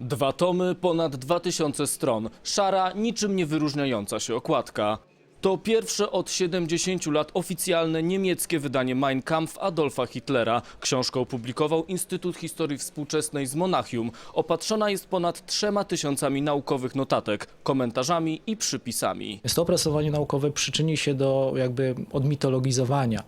Dwa tomy, ponad 2000 stron. Szara, niczym nie wyróżniająca się okładka. To pierwsze od 70 lat oficjalne niemieckie wydanie Mein Kampf Adolfa Hitlera. Książkę opublikował Instytut Historii Współczesnej z Monachium. Opatrzona jest ponad trzema tysiącami naukowych notatek, komentarzami i przypisami. To opracowanie naukowe przyczyni się do jakby odmitologizowania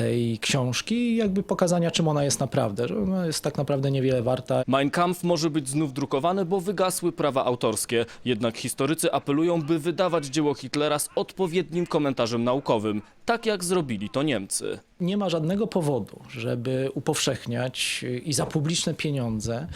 tej książki i jakby pokazania, czym ona jest naprawdę, że ona jest tak naprawdę niewiele warta. Mein Kampf może być znów drukowany, bo wygasły prawa autorskie. Jednak historycy apelują, by wydawać dzieło Hitlera z odpowiednim komentarzem naukowym, tak jak zrobili to Niemcy. Nie ma żadnego powodu, żeby upowszechniać i za publiczne pieniądze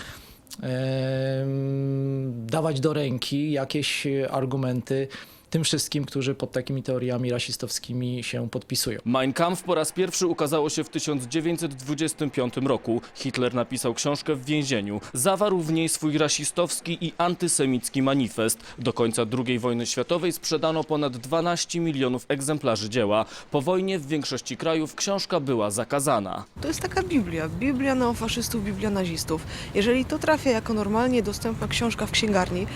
dawać do ręki jakieś argumenty tym wszystkim, którzy pod takimi teoriami rasistowskimi się podpisują. Mein Kampf po raz pierwszy ukazało się w 1925 roku. Hitler napisał książkę w więzieniu. Zawarł w niej swój rasistowski i antysemicki manifest. Do końca II wojny światowej sprzedano ponad 12 milionów egzemplarzy dzieła. Po wojnie w większości krajów książka była zakazana. To jest taka Biblia, Biblia neofaszystów, Biblia nazistów. Jeżeli to trafia jako normalnie dostępna książka w księgarni,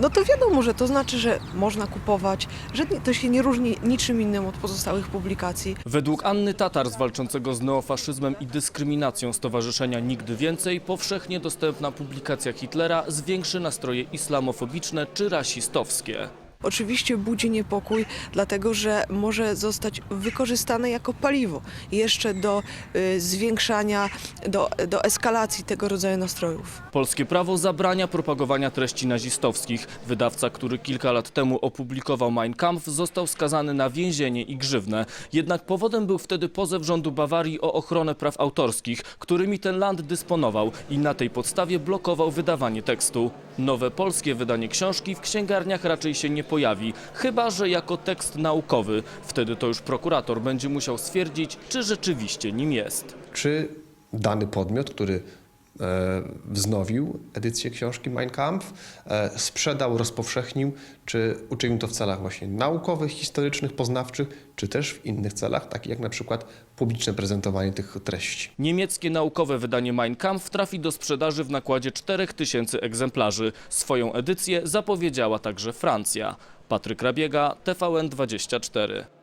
no to wiadomo, że to znaczy, że można kupować, że to się nie różni niczym innym od pozostałych publikacji. Według Anny Tatar z walczącego z neofaszyzmem i dyskryminacją Stowarzyszenia Nigdy Więcej powszechnie dostępna publikacja Hitlera zwiększy nastroje islamofobiczne czy rasistowskie. Oczywiście budzi niepokój, dlatego że może zostać wykorzystane jako paliwo jeszcze do y, zwiększania, do, do eskalacji tego rodzaju nastrojów. Polskie prawo zabrania propagowania treści nazistowskich. Wydawca, który kilka lat temu opublikował Mein Kampf, został skazany na więzienie i grzywnę. Jednak powodem był wtedy pozew rządu Bawarii o ochronę praw autorskich, którymi ten land dysponował i na tej podstawie blokował wydawanie tekstu. Nowe polskie wydanie książki w księgarniach raczej się nie pojawi, chyba że jako tekst naukowy. Wtedy to już prokurator będzie musiał stwierdzić, czy rzeczywiście nim jest. czy dany podmiot, który wznowił edycję książki Mein Kampf, e, sprzedał, rozpowszechnił, czy uczynił to w celach właśnie naukowych, historycznych, poznawczych, czy też w innych celach, takich jak na przykład publiczne prezentowanie tych treści. Niemieckie naukowe wydanie Mein Kampf trafi do sprzedaży w nakładzie 4000 egzemplarzy. Swoją edycję zapowiedziała także Francja. Patryk Rabiega, TVN24.